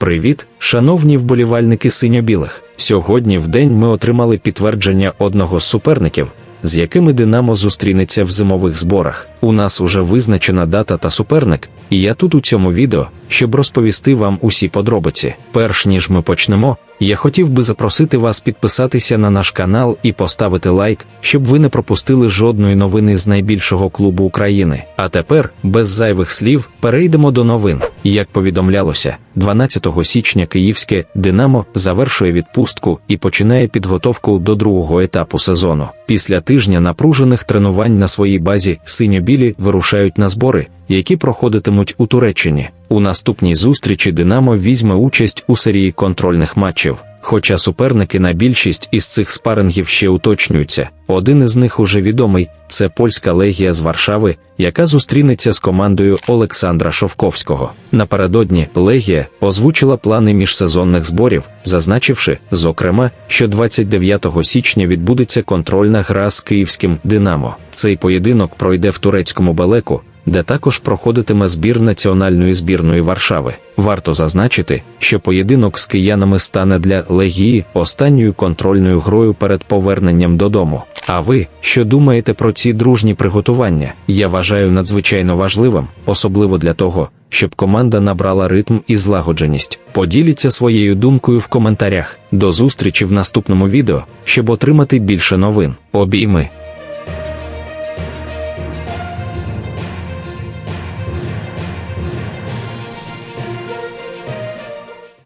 Привіт, шановні вболівальники синьо-білих. Сьогодні в день ми отримали підтвердження одного з суперників, з якими Динамо зустрінеться в зимових зборах. У нас уже визначена дата та суперник, і я тут у цьому відео, щоб розповісти вам усі подробиці. Перш ніж ми почнемо, я хотів би запросити вас підписатися на наш канал і поставити лайк, щоб ви не пропустили жодної новини з найбільшого клубу України. А тепер, без зайвих слів, перейдемо до новин. Як повідомлялося, 12 січня київське Динамо завершує відпустку і починає підготовку до другого етапу сезону. Після тижня напружених тренувань на своїй базі синьо-білі вирушають на збори, які проходитимуть у Туреччині. У наступній зустрічі Динамо візьме участь у серії контрольних матчів. Хоча суперники на більшість із цих спарингів ще уточнюються, один із них уже відомий це польська легія з Варшави, яка зустрінеться з командою Олександра Шовковського. Напередодні легія озвучила плани міжсезонних зборів, зазначивши, зокрема, що 29 січня відбудеться контрольна гра з київським Динамо. Цей поєдинок пройде в турецькому Белеку, де також проходитиме збір національної збірної Варшави. Варто зазначити, що поєдинок з киянами стане для Легії останньою контрольною грою перед поверненням додому. А ви що думаєте про ці дружні приготування? Я вважаю надзвичайно важливим, особливо для того, щоб команда набрала ритм і злагодженість. Поділіться своєю думкою в коментарях. До зустрічі в наступному відео, щоб отримати більше новин. Обійми.